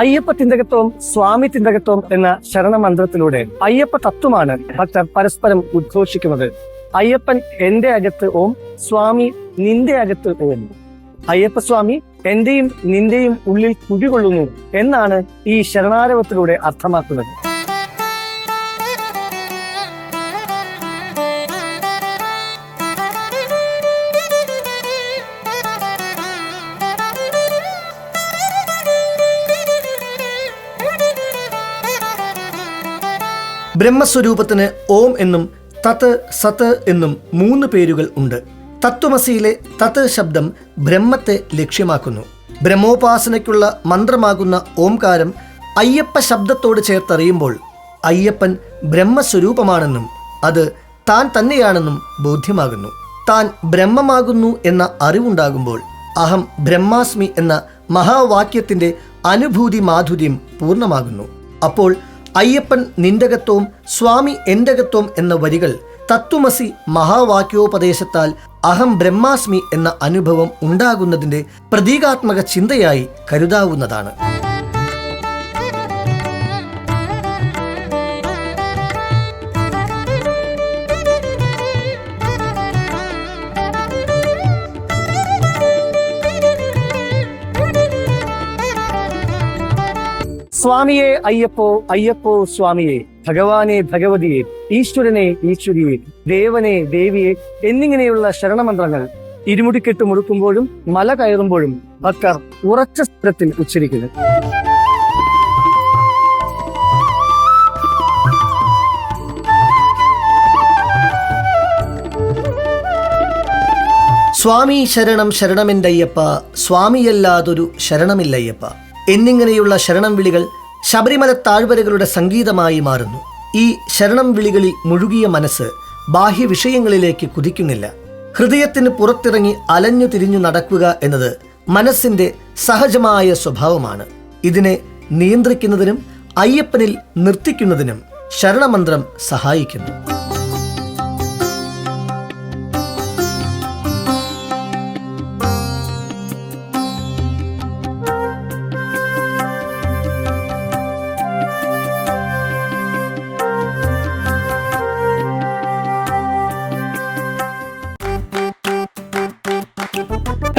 അയ്യപ്പ ചിന്തകത്വം സ്വാമി ചിന്തകത്വം എന്ന ശരണമന്ത്രത്തിലൂടെ അയ്യപ്പ തത്വമാണ് ഭക്തർ പരസ്പരം ഉദ്ഘോഷിക്കുന്നത്. അയ്യപ്പൻ എന്റെ അകത്ത് ഓം സ്വാമി നിന്റെ അകത്ത് ഓം. അയ്യപ്പ സ്വാമി എന്റെയും നിന്റെയും ഉള്ളിൽ കുടികൊള്ളുന്നു എന്നാണ് ഈ ശരണാരവത്തിലൂടെ അർത്ഥമാക്കുന്നത്. ബ്രഹ്മസ്വരൂപത്തിന് ഓം എന്നും തത് സത് എന്നും മൂന്ന് പേരുകൾ ഉണ്ട്. തത്വമസിയിലെ തത് ശബ്ദം ബ്രഹ്മത്തെ ലക്ഷ്യമാക്കുന്നു. ബ്രഹ്മോപാസനയ്ക്കുള്ള മന്ത്രമാകുന്ന ഓംകാരം അയ്യപ്പ ശബ്ദത്തോട് ചേർത്തറിയുമ്പോൾ അയ്യപ്പൻ ബ്രഹ്മസ്വരൂപമാണെന്നും അത് താൻ തന്നെയാണെന്നും ബോധ്യമാകുന്നു. താൻ ബ്രഹ്മമാകുന്നു എന്ന അറിവുണ്ടാകുമ്പോൾ അഹം ബ്രഹ്മാസ്മി എന്ന മഹാവാക്യത്തിന്റെ അനുഭൂതി മാധുര്യം പൂർണമാകുന്നു. അപ്പോൾ അയ്യപ്പൻ നിന്റകത്വം സ്വാമി എന്റകത്വം എന്ന വരികൾ തത്വമസി മഹാവാക്യോപദേശത്താൽ അഹം ബ്രഹ്മാസ്മി എന്ന അനുഭവം ഉണ്ടാകുന്നതിന്റെ പ്രതീകാത്മക ചിന്തയായി കരുതാവുന്നതാണ്. സ്വാമിയെ അയ്യപ്പോ അയ്യപ്പോ സ്വാമിയെ ഭഗവാനെ ഭഗവതിയെ ഈശ്വരനെ ഈശ്വരിയെ ദേവനെ ദേവിയെ എന്നിങ്ങനെയുള്ള ശരണമന്ത്രങ്ങൾ ഇരുമുടിക്കെട്ട് മുറുക്കുമ്പോഴും മല കയറുമ്പോഴും ഭക്തർ ഉറച്ച സ്ഥലത്തിൽ ഉച്ചരിക്കുന്നു. സ്വാമി ശരണം ശരണമെന്തയ്യപ്പ സ്വാമിയല്ലാതൊരു ശരണമില്ലയ്യപ്പ. എന്നിങ്ങനെയുള്ള ശരണം വിളികൾ ശബരിമല താഴ്വരകളുടെ സംഗീതമായി മാറുന്നു. ഈ ശരണം വിളികളിൽ മുഴുകിയ മനസ്സ് ബാഹ്യ വിഷയങ്ങളിലേക്ക് കുതിക്കുന്നില്ല. ഹൃദയത്തിന് പുറത്തിറങ്ങി അലഞ്ഞു തിരിഞ്ഞു നടക്കുക എന്നത് മനസ്സിന്റെ സഹജമായ സ്വഭാവമാണ്. ഇതിനെ നിയന്ത്രിക്കുന്നതിനും അയ്യപ്പനിൽ നിർത്തിക്കുന്നതിനും ശരണമന്ത്രം സഹായിക്കുന്നു.